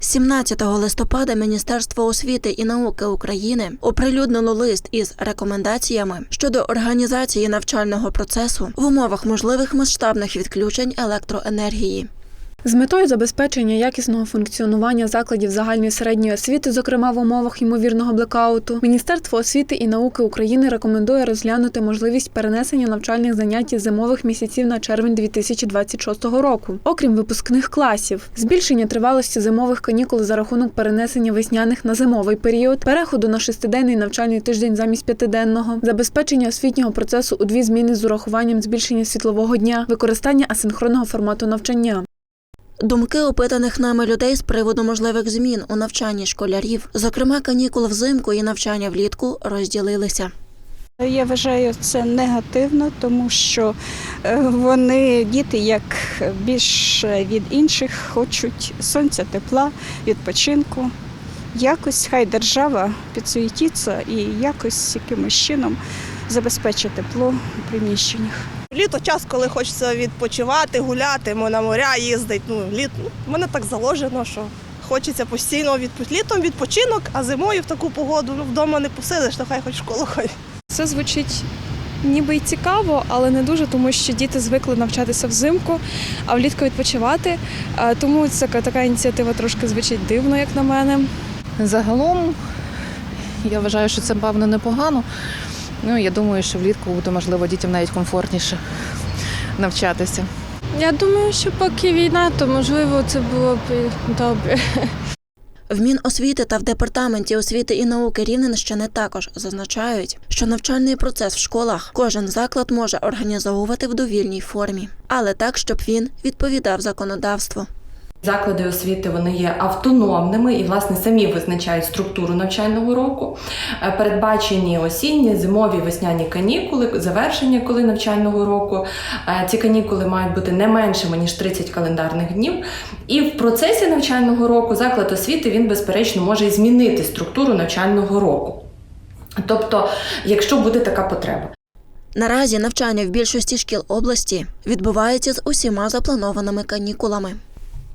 17 листопада Міністерство освіти і науки України оприлюднило лист із рекомендаціями щодо організації навчального процесу в умовах можливих масштабних відключень електроенергії. З метою забезпечення якісного функціонування закладів загальної середньої освіти, зокрема в умовах ймовірного блекауту, Міністерство освіти і науки України рекомендує розглянути можливість перенесення навчальних занять із зимових місяців на червень 2026 року, окрім випускних класів, збільшення тривалості зимових канікул за рахунок перенесення весняних на зимовий період, переходу на шестиденний навчальний тиждень замість п'ятиденного, забезпечення освітнього процесу у дві зміни з урахуванням збільшення світлового дня, використання асинхронного формату навчання. Думки опитаних нами людей з приводу можливих змін у навчанні школярів, зокрема канікул взимку і навчання влітку, розділилися. Я вважаю це негативно, тому що е, вони, діти, як більш від інших, хочуть сонця, тепла, відпочинку. Якось хай держава підсуетиться і якось якимось чином забезпечить тепло у приміщеннях. Літо час, коли хочеться відпочивати, гуляти, на моря їздить. Ну, літ, ну, в мене так заложено, що хочеться постійно відпочити. Літом відпочинок, а зимою в таку погоду ну, вдома не посидиш, то хай хоч в школу ходить. Це звучить ніби й цікаво, але не дуже, тому що діти звикли навчатися взимку, а влітку відпочивати. Тому це така ініціатива трошки звучить дивно, як на мене. Загалом я вважаю, що це певно непогано. Ну я думаю, що влітку буде можливо дітям навіть комфортніше навчатися. Я думаю, що поки війна, то можливо це було б добре. В Міносвіти та в департаменті освіти і науки Рівненщини також зазначають, що навчальний процес в школах кожен заклад може організовувати в довільній формі, але так, щоб він відповідав законодавству. Заклади освіти вони є автономними і власне самі визначають структуру навчального року. Е, Передбачені осінні, зимові, весняні канікули, завершення коли навчального року. Е, Ці канікули мають бути не меншими ніж 30 календарних днів. І в процесі навчального року заклад освіти він безперечно може змінити структуру навчального року. Тобто, якщо буде така потреба. Наразі навчання в більшості шкіл області відбувається з усіма запланованими канікулами.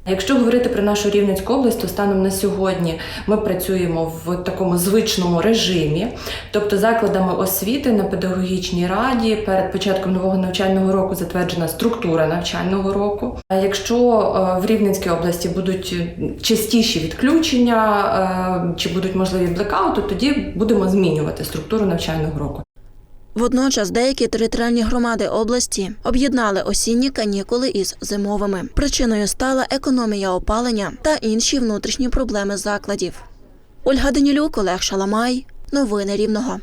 Якщо говорити про нашу Рівненську область, то станом на сьогодні ми працюємо в такому звичному режимі, тобто закладами освіти на педагогічній раді перед початком нового навчального року затверджена структура навчального року. А Якщо е, в Рівненській області будуть частіші відключення е, чи будуть можливі блекаути, тоді будемо змінювати структуру навчального року. Водночас деякі територіальні громади області об'єднали осінні канікули із зимовими. Причиною стала економія опалення та інші внутрішні проблеми закладів. Ольга Данілюк, Олег Шаламай. Новини Рівного.